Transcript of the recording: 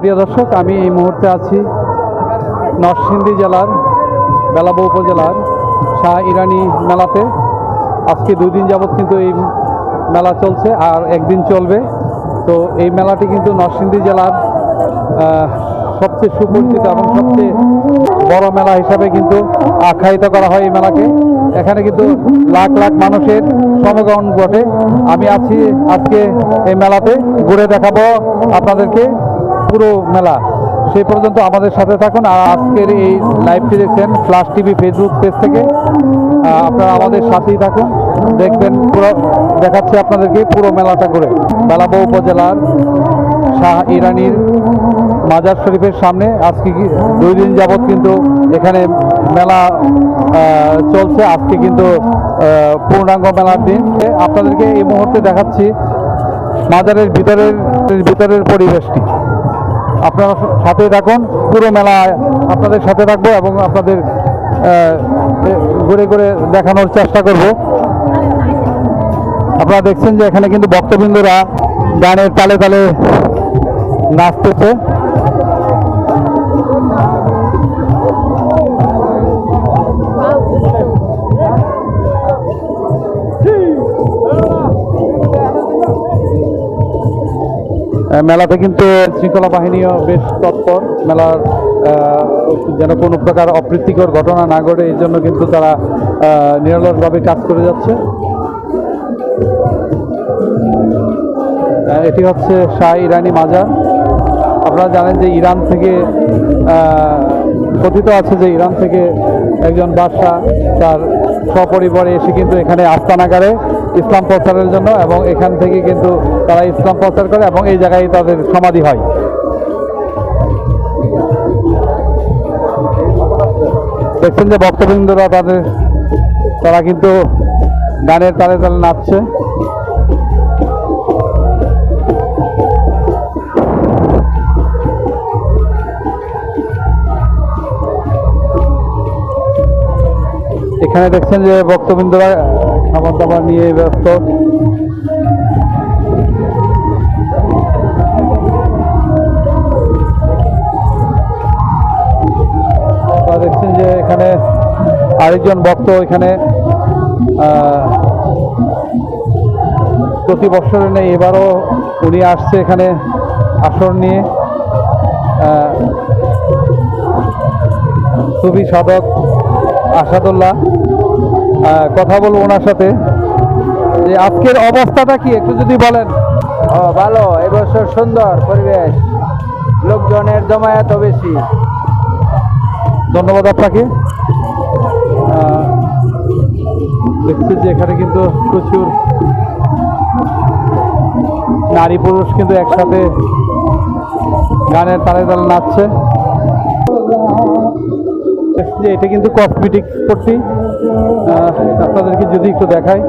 প্রিয় দর্শক, আমি এই মুহূর্তে আছি নরসিংদী জেলার বেলাবো উপজেলার শাহ ইরানি মেলাতে। আজকে দুই দিন যাবৎ কিন্তু এই মেলা চলছে আর একদিন চলবে। তো এই মেলাটি কিন্তু নরসিংদী জেলার সবচেয়ে সুপরিচিত এবং সবচেয়ে বড় মেলা হিসাবে কিন্তু আখ্যায়িত করা হয় এই মেলাকে। এখানে কিন্তু লাখ লাখ মানুষের সমাগম ঘটে। আমি আছি আজকে এই মেলাতে। ঘুরে দেখাবো আপনাদেরকে। পুরো মেলা সেই পর্যন্ত আমাদের সাথে থাকুন। আর আজকের এই লাইভটি দেখছেন ফ্লাশ টিভি ফেসবুক পেজ থেকে। আপনারা আমাদের সাথেই থাকুন। দেখবেন পুরো, দেখাচ্ছি আপনাদেরকে পুরো মেলাটা করে বেলাবো উপজেলার শাহ ইরানির মাজার শরীফের সামনে। আজকে দুই দিন যাবৎ কিন্তু এখানে মেলা চলছে। আজকে কিন্তু পূর্ণাঙ্গ মেলার দিন। আপনাদেরকে এই মুহূর্তে দেখাচ্ছি মাজারের ভিতরের ভিতরের পরিবেশটি। আপনারা সাথে থাকুন। পুরো মেলা আপনাদের সাথে থাকব এবং আপনাদের ঘুরে ঘুরে দেখানোর চেষ্টা করব। আপনারা দেখছেন যে এখানে কিন্তু ভক্তবৃন্দরা গানের তালে তালে নাচতেছে। মেলাতে কিন্তু শৃঙ্খলা বাহিনীও বেশ তৎপর। মেলার যেন কোনো প্রকার অপ্রীতিকর ঘটনা না ঘটে, এই জন্য কিন্তু তারা নিরলসভাবে কাজ করে যাচ্ছে। এটি হচ্ছে শাহ ইরানি মাজার। আপনারা জানেন যে ইরান থেকে কথিত আছে যে ইরান থেকে একজন বাদশাহ তার সপরিবারে এসে কিন্তু এখানে আস্তানা করে। ইসলাম প্রচারের জন্য এবং এখান থেকে কিন্তু তারা ইসলাম প্রচার করে এবং এই জায়গায় তাদের সমাধি হয়। দেখছেন যে ভক্তবৃন্দরা তাদের, তারা কিন্তু গানের তালে তালে নাচছে। এখানে দেখছেন যে ভক্তবৃন্দরা খাবার দাবার নিয়ে ব্যস্ত। দেখছেন যে এখানে আরেকজন ভক্ত এখানে প্রতি বছরে নেই, এবারও উনি আসছে এখানে আসর নিয়ে। খুবই সাধক আসাদুল্লাহ। কথা বলব ওনার সাথে। যে আজকের অবস্থাটা কি একটু যদি বলেন। ও ভালো এবছর সুন্দর পরিবেশ লোকজনের জমায়েত বেশি। ধন্যবাদ আপনাকে। দেখছি যে এখানে কিন্তু প্রচুর নারী পুরুষ কিন্তু একসাথে গানের তালে তালে নাচছে। দেখছি যে এটা কিন্তু কসমেটিক্স পট্টি। আহ, আপনাদেরকে যদি একটু দেখাই।